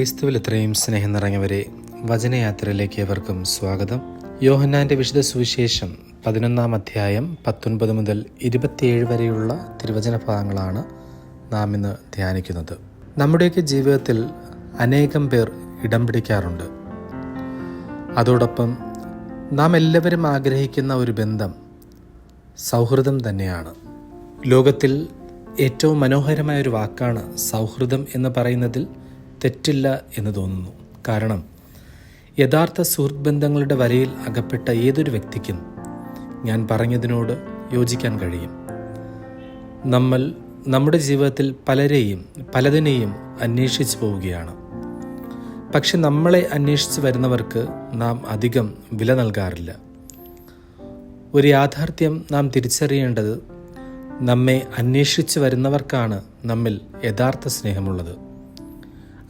ക്രിസ്തുവിൽ ഇത്രയും സ്നേഹം നിറഞ്ഞവരെ വചനയാത്രയിലേക്ക് ഏവർക്കും സ്വാഗതം. യോഹന്നാന്റെ വിശുദ്ധ സുവിശേഷം പതിനൊന്നാം അധ്യായം പത്തൊൻപത് മുതൽ ഇരുപത്തിയേഴ് വരെയുള്ള തിരുവചന ഭാഗങ്ങളാണ് നാം ഇന്ന് ധ്യാനിക്കുന്നത്. നമ്മുടെയൊക്കെ ജീവിതത്തിൽ അനേകം പേർ ഇടം പിടിക്കാറുണ്ട്. അതോടൊപ്പം നാം എല്ലാവരും ആഗ്രഹിക്കുന്ന ഒരു ബന്ധം സൗഹൃദം തന്നെയാണ്. ലോകത്തിൽ ഏറ്റവും മനോഹരമായ ഒരു വാക്കാണ് സൗഹൃദം എന്ന് പറയുന്നതിൽ തെറ്റില്ല എന്ന് തോന്നുന്നു. കാരണം യഥാർത്ഥ സുഹൃത്ത് ബന്ധങ്ങളുടെ വരയിൽ അകപ്പെട്ട ഏതൊരു വ്യക്തിക്കും ഞാൻ പറഞ്ഞതിനോട് യോജിക്കാൻ കഴിയും. നമ്മൾ നമ്മുടെ ജീവിതത്തിൽ പലരെയും പലതിനെയും അന്വേഷിച്ചു പോവുകയാണ്. പക്ഷെ നമ്മളെ അന്വേഷിച്ച് വരുന്നവർക്ക് നാം അധികം വില നൽകാറില്ല. ഒരു യാഥാർത്ഥ്യം നാം തിരിച്ചറിയേണ്ടത് നമ്മെ അന്വേഷിച്ച് വരുന്നവർക്കാണ് നമ്മിൽ യഥാർത്ഥ സ്നേഹമുള്ളത്.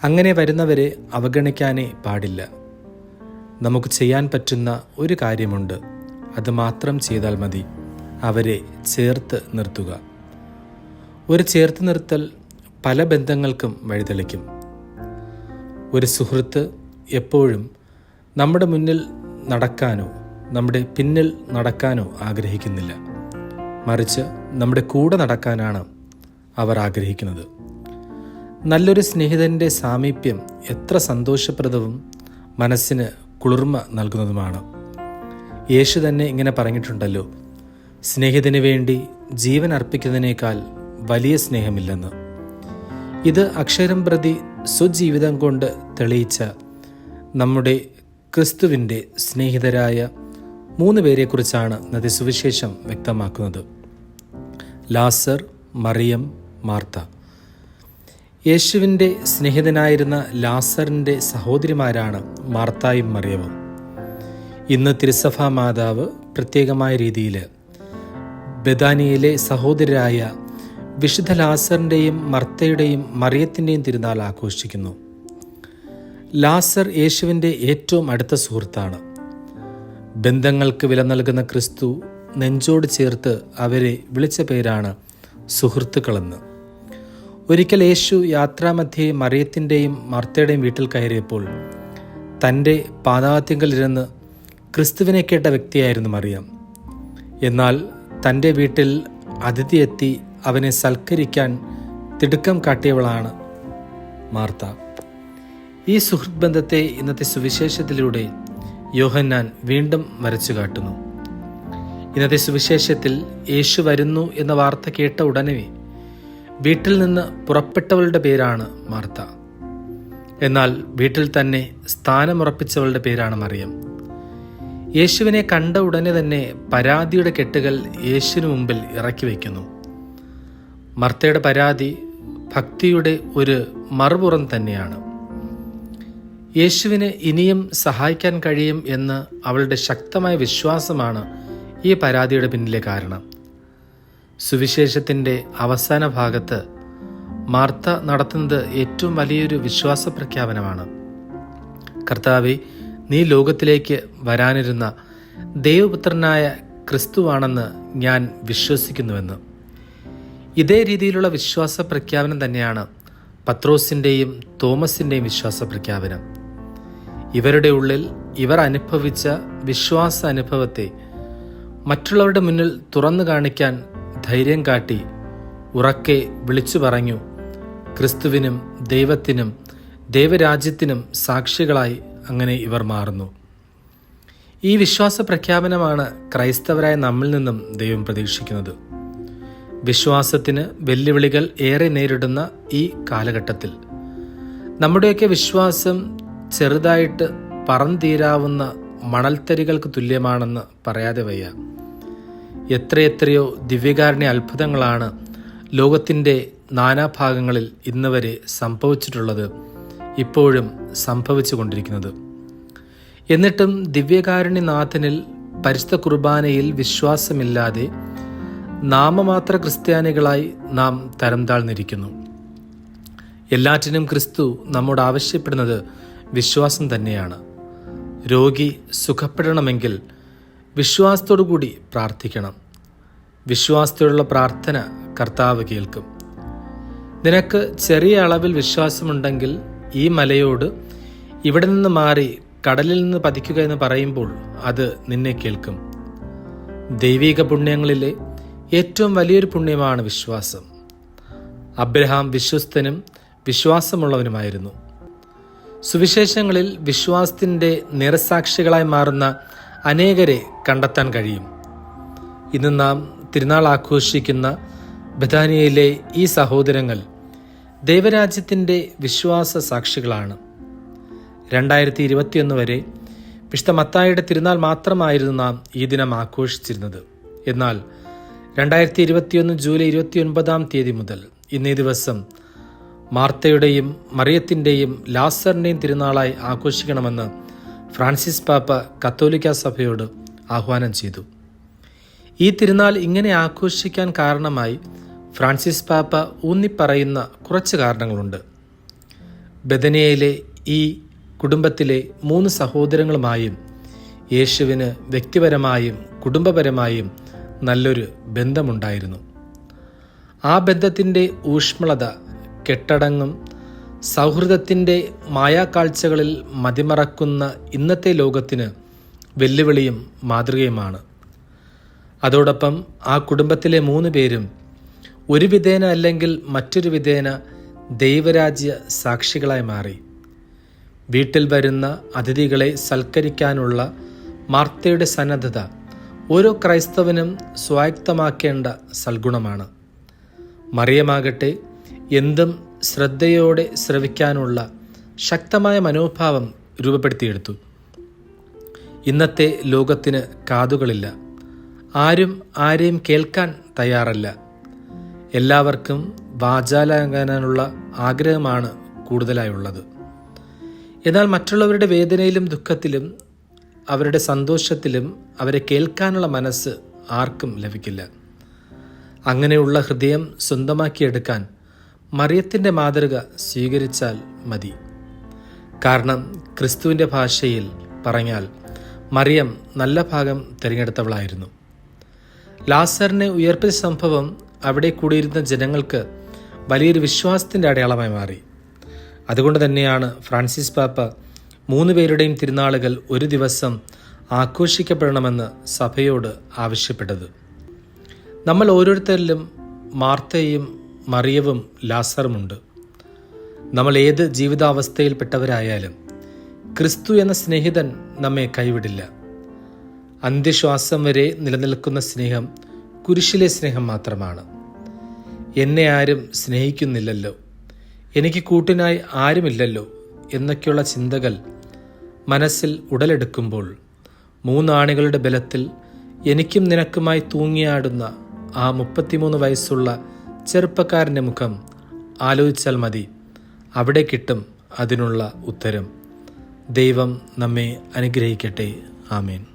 അങ്ങനെ വരുന്നവരെ അവഗണിക്കാനേ പാടില്ല. നമുക്ക് ചെയ്യാൻ പറ്റുന്ന ഒരു കാര്യമുണ്ട്. അത് മാത്രം ചെയ്താൽ മതി. അവരെ ചേർത്ത് നിർത്തുക. ഒരു ചേർത്ത് നിർത്തൽ പല ബന്ധങ്ങൾക്കും വഴിതെളിക്കും. ഒരു സുഹൃത്ത് എപ്പോഴും നമ്മുടെ മുന്നിൽ നടക്കാനോ നമ്മുടെ പിന്നിൽ നടക്കാനോ ആഗ്രഹിക്കുന്നില്ല. മറിച്ച് നമ്മുടെ കൂടെ നടക്കാനാണ് അവർ ആഗ്രഹിക്കുന്നത്. നല്ലൊരു സ്നേഹിതന്റെ സാമീപ്യം എത്ര സന്തോഷപ്രദവും മനസ്സിന് കുളിർമ നൽകുന്നതുമാണ്. യേശു തന്നെ ഇങ്ങനെ പറഞ്ഞിട്ടുണ്ടല്ലോ സ്നേഹിതന് വേണ്ടി ജീവൻ അർപ്പിക്കുന്നതിനേക്കാൾ വലിയ സ്നേഹമില്ലെന്ന്. ഇത് അക്ഷരം പ്രതി സ്വജീവിതം കൊണ്ട് തെളിയിച്ച നമ്മുടെ ക്രിസ്തുവിന്റെ സ്നേഹിതരായ മൂന്ന് പേരെക്കുറിച്ചാണ് നദി സുവിശേഷം വ്യക്തമാക്കുന്നത്. Lazar Mariam Martha. യേശുവിന്റെ സ്നേഹിതനായിരുന്ന ലാസറിന്റെ സഹോദരിമാരാണ് മാർത്തായും മറിയവും. ഇന്ന് തിരുസഭ മാതാവ് പ്രത്യേകമായ രീതിയിൽ ബദാനിയിലെ സഹോദരരായ വിശുദ്ധ ലാസറിന്റെയും മർത്തയുടെയും മറിയത്തിന്റെയും തിരുനാൾ ആഘോഷിക്കുന്നു. ലാസർ യേശുവിന്റെ ഏറ്റവും അടുത്ത സുഹൃത്താണ്. ബന്ധങ്ങൾക്ക് വില നൽകുന്ന ക്രിസ്തു നെഞ്ചോട് ചേർത്ത് അവരെ വിളിച്ച പേരാണ് സുഹൃത്തുക്കളെന്ന്. ഒരിക്കൽ യേശു യാത്രാമധ്യേ മറിയത്തിന്റെയും മർത്തയുടെയും വീട്ടിൽ കയറിയപ്പോൾ തന്റെ പാതാത്യങ്ങളിരുന്ന് ക്രിസ്തുവിനെ കേട്ട വ്യക്തിയായിരുന്നു മറിയം. എന്നാൽ തന്റെ വീട്ടിൽ അതിഥി എത്തി അവനെ സൽക്കരിക്കാൻ തിടുക്കം കാട്ടിയവളാണ് മാർത്ത. ഈ സുഹൃത് ബന്ധത്തെ ഇന്നത്തെ സുവിശേഷത്തിലൂടെ യോഹന്നാൻ വീണ്ടും വരച്ചു കാട്ടുന്നു. ഇന്നത്തെ സുവിശേഷത്തിൽ യേശു വരുന്നു എന്ന വാർത്ത കേട്ട ഉടനെ വീട്ടിൽ നിന്ന് പുറപ്പെട്ടവളുടെ പേരാണ് മാർത്ത. എന്നാൽ വീട്ടിൽ തന്നെ സ്ഥാനമുറപ്പിച്ചവളുടെ പേരാണ് മറിയം. യേശുവിനെ കണ്ട ഉടനെ തന്നെ പരാതിയുടെ കെട്ടുകൾ യേശുവിന് മുമ്പിൽ ഇറക്കി വയ്ക്കുന്നു. മർത്തയുടെ പരാതി ഭക്തിയുടെ ഒരു മറുപുറം തന്നെയാണ്. യേശുവിന് ഇനിയും സഹായിക്കാൻ കഴിയും എന്ന് അവളുടെ ശക്തമായ വിശ്വാസമാണ് ഈ പരാതിയുടെ പിന്നിലെ കാരണം. സുവിശേഷത്തിന്റെ അവസാന ഭാഗത്ത് മാർത്ത നടത്തുന്നത് ഏറ്റവും വലിയൊരു വിശ്വാസ പ്രഖ്യാപനമാണ്. കർത്താവെ നീ ലോകത്തിലേക്ക് വരാനിരുന്ന ദൈവപുത്രനായ ക്രിസ്തുവാണെന്ന് ഞാൻ വിശ്വസിക്കുന്നുവെന്ന്. ഇതേ രീതിയിലുള്ള വിശ്വാസ പ്രഖ്യാപനം തന്നെയാണ് പത്രോസിന്റെയും തോമസിന്റെയും വിശ്വാസ പ്രഖ്യാപനം. ഇവരുടെ ഉള്ളിൽ ഇവർ അനുഭവിച്ച വിശ്വാസ അനുഭവത്തെ മറ്റുള്ളവരുടെ മുന്നിൽ തുറന്നു കാണിക്കാൻ ധൈര്യം കാട്ടി ഉറക്കെ വിളിച്ചു പറഞ്ഞു. ക്രിസ്തുവിനും ദൈവത്തിനും ദൈവരാജ്യത്തിനും സാക്ഷികളായി അങ്ങനെ ഇവർ മാറുന്നു. ഈ വിശ്വാസ പ്രഖ്യാപനമാണ് ക്രൈസ്തവരായ നമ്മിൽ നിന്നും ദൈവം പ്രതീക്ഷിക്കുന്നത്. വിശ്വാസത്തിന് വെല്ലുവിളികൾ ഏറെ നേരിടുന്ന ഈ കാലഘട്ടത്തിൽ നമ്മുടെയൊക്കെ വിശ്വാസം ചെറുതായിട്ട് പറന്തീരാവുന്ന മണൽത്തരികൾക്ക് തുല്യമാണെന്ന് പറയാതെ വയ്യ. എത്രയെത്രയോ ദിവ്യകാരുണ്യ അത്ഭുതങ്ങളാണ് ലോകത്തിന്റെ നാനാഭാഗങ്ങളിൽ ഇന്ന് വരെ സംഭവിച്ചിട്ടുള്ളത് ഇപ്പോഴും സംഭവിച്ചു കൊണ്ടിരിക്കുന്നത് എന്നിട്ടും ദിവ്യകാരുണ്യനാഥനിൽ പരിശുദ്ധ കുർബാനയിൽ വിശ്വാസമില്ലാതെ നാമമാത്ര ക്രിസ്ത്യാനികളായി നാം തരം താഴ്ന്നിരിക്കുന്നു എല്ലാറ്റിനും ക്രിസ്തു നമ്മോട് ആവശ്യപ്പെടുന്നത് വിശ്വാസം തന്നെയാണ്. രോഗി സുഖപ്പെടണമെങ്കിൽ വിശ്വാസത്തോടു കൂടി പ്രാർത്ഥിക്കണം. വിശ്വാസത്തോടുള്ള പ്രാർത്ഥന കർത്താവ് കേൾക്കും. നിനക്ക് ചെറിയ അളവിൽ വിശ്വാസമുണ്ടെങ്കിൽ ഈ മലയോട് ഇവിടെ നിന്ന് മാറി കടലിൽ നിന്ന് പതിക്കുക എന്ന് പറയുമ്പോൾ അത് നിന്നെ കേൾക്കും. ദൈവിക പുണ്യങ്ങളിലെ ഏറ്റവും വലിയൊരു പുണ്യമാണ് വിശ്വാസം. അബ്രഹാം വിശ്വസ്തനും വിശ്വാസമുള്ളവനുമായിരുന്നു. സുവിശേഷങ്ങളിൽ വിശ്വാസത്തിന്റെ നിറസാക്ഷികളായി മാറുന്ന അനേകരെ കണ്ടെത്താൻ കഴിയും. ഇന്ന് നാം തിരുനാൾ ആഘോഷിക്കുന്ന ബഥാനിയയിലെ ഈ സഹോദരങ്ങൾ ദൈവരാജ്യത്തിന്റെ വിശ്വാസ സാക്ഷികളാണ്. രണ്ടായിരത്തി ഇരുപത്തിയൊന്ന് വരെ വിശുദ്ധ മത്തായിയുടെ തിരുനാൾ മാത്രമായിരുന്നു നാം ഈ ദിനം ആഘോഷിച്ചിരുന്നത്. എന്നാൽ രണ്ടായിരത്തി ഇരുപത്തിയൊന്ന് ജൂലൈ ഇരുപത്തിയൊൻപതാം തീയതി മുതൽ ഇന്നേ ദിവസം മാർത്തയുടെയും മറിയത്തിന്റെയും ലാസറിന്റെയും തിരുനാളായി ആഘോഷിക്കണമെന്ന് ഫ്രാൻസിസ് പാപ്പ കത്തോലിക്ക സഭയോട് ആഹ്വാനം ചെയ്തു. ഈ തിരുനാൾ ഇങ്ങനെ ആഘോഷിക്കാൻ കാരണമായി ഫ്രാൻസിസ് പാപ്പ ഊന്നിപ്പറയുന്ന കുറച്ച് കാരണങ്ങളുണ്ട്. ബദനിയയിലെ ഈ കുടുംബത്തിലെ മൂന്ന് സഹോദരങ്ങളുമായും യേശുവിന് വ്യക്തിപരമായും കുടുംബപരമായും നല്ലൊരു ബന്ധമുണ്ടായിരുന്നു. ആ ബന്ധത്തിന്റെ ഊഷ്മളത കെട്ടടങ്ങും സൗഹൃദത്തിന്റെ മായാക്കാഴ്ചകളിൽ മതിമറക്കുന്ന ഇന്നത്തെ ലോകത്തിന് വെല്ലുവിളിയും മാതൃകയുമാണ്. അതോടൊപ്പം ആ കുടുംബത്തിലെ മൂന്ന് പേരും ഒരു വിധേന അല്ലെങ്കിൽ മറ്റൊരു വിധേന ദൈവരാജ്യ സാക്ഷികളായി മാറി. വീട്ടിൽ വരുന്ന അതിഥികളെ സൽക്കരിക്കാനുള്ള മാർത്തയുടെ സന്നദ്ധത ഓരോ ക്രൈസ്തവനും സ്വായക്തമാക്കേണ്ട സൽഗുണമാണ്. മറിയമാകട്ടെ എന്തും ശ്രദ്ധയോടെ ശ്രവിക്കാനുള്ള ശക്തമായ മനോഭാവം രൂപപ്പെടുത്തിയെടുത്തു. ഇന്നത്തെ ലോകത്തിന് കാതുകളില്ല. ആരും ആരെയും കേൾക്കാൻ തയ്യാറല്ല. എല്ലാവർക്കും വാചാലാകാനുള്ള ആഗ്രഹമാണ് കൂടുതലായുള്ളത്. എന്നാൽ മറ്റുള്ളവരുടെ വേദനയിലും ദുഃഖത്തിലും അവരുടെ സന്തോഷത്തിലും അവരെ കേൾക്കാനുള്ള മനസ്സ് ആർക്കും ലഭിക്കില്ല. അങ്ങനെയുള്ള ഹൃദയം സ്വന്തമാക്കിയെടുക്കാൻ മറിയത്തിന്റെ മാതൃക സ്വീകരിച്ചാൽ മതി. കാരണം ക്രിസ്തുവിന്റെ ഭാഷയിൽ പറഞ്ഞാൽ മറിയം നല്ല ഭാഗം തിരഞ്ഞെടുത്തവളായിരുന്നു. ലാസറിനെ ഉയർപ്പിച്ച സംഭവം അവിടെ കൂടിയിരുന്ന ജനങ്ങൾക്ക് വലിയൊരു വിശ്വാസത്തിന്റെ അടയാളമായി മാറി. അതുകൊണ്ട് തന്നെയാണ് ഫ്രാൻസിസ് പാപ്പ മൂന്ന് പേരുടെയും തിരുനാളുകൾ ഒരു ദിവസം ആഘോഷിക്കപ്പെടണമെന്ന് സഭയോട് ആവശ്യപ്പെട്ടത്. നമ്മൾ ഓരോരുത്തരിലും മാർത്തയും മറിയവും ലാസറുമുണ്ട്. നമ്മൾ ഏത് ജീവിതാവസ്ഥയിൽപ്പെട്ടവരായാലും ക്രിസ്തു എന്ന സ്നേഹിതൻ നമ്മെ കൈവിടില്ല. അന്ത്യശ്വാസം വരെ നിലനിൽക്കുന്ന സ്നേഹം കുരിശിലെ സ്നേഹം മാത്രമാണ്. എന്നെ ആരും സ്നേഹിക്കുന്നില്ലല്ലോ. എനിക്ക് കൂട്ടിനായി ആരുമില്ലല്ലോ എന്നൊക്കെയുള്ള ചിന്തകൾ മനസ്സിൽ ഉടലെടുക്കുമ്പോൾ മൂന്നാണികളുടെ ബലത്തിൽ എനിക്കും നിനക്കുമായി തൂങ്ങിയാടുന്ന ആ മുപ്പത്തിമൂന്ന് വയസ്സുള്ള ചെറുപ്പക്കാരന്റെ മുഖം ആലോചിച്ചാൽ മതി. അവിടെ കിട്ടും അതിനുള്ള ഉത്തരം. ദൈവം നമ്മെ അനുഗ്രഹിക്കട്ടെ. ആമേൻ.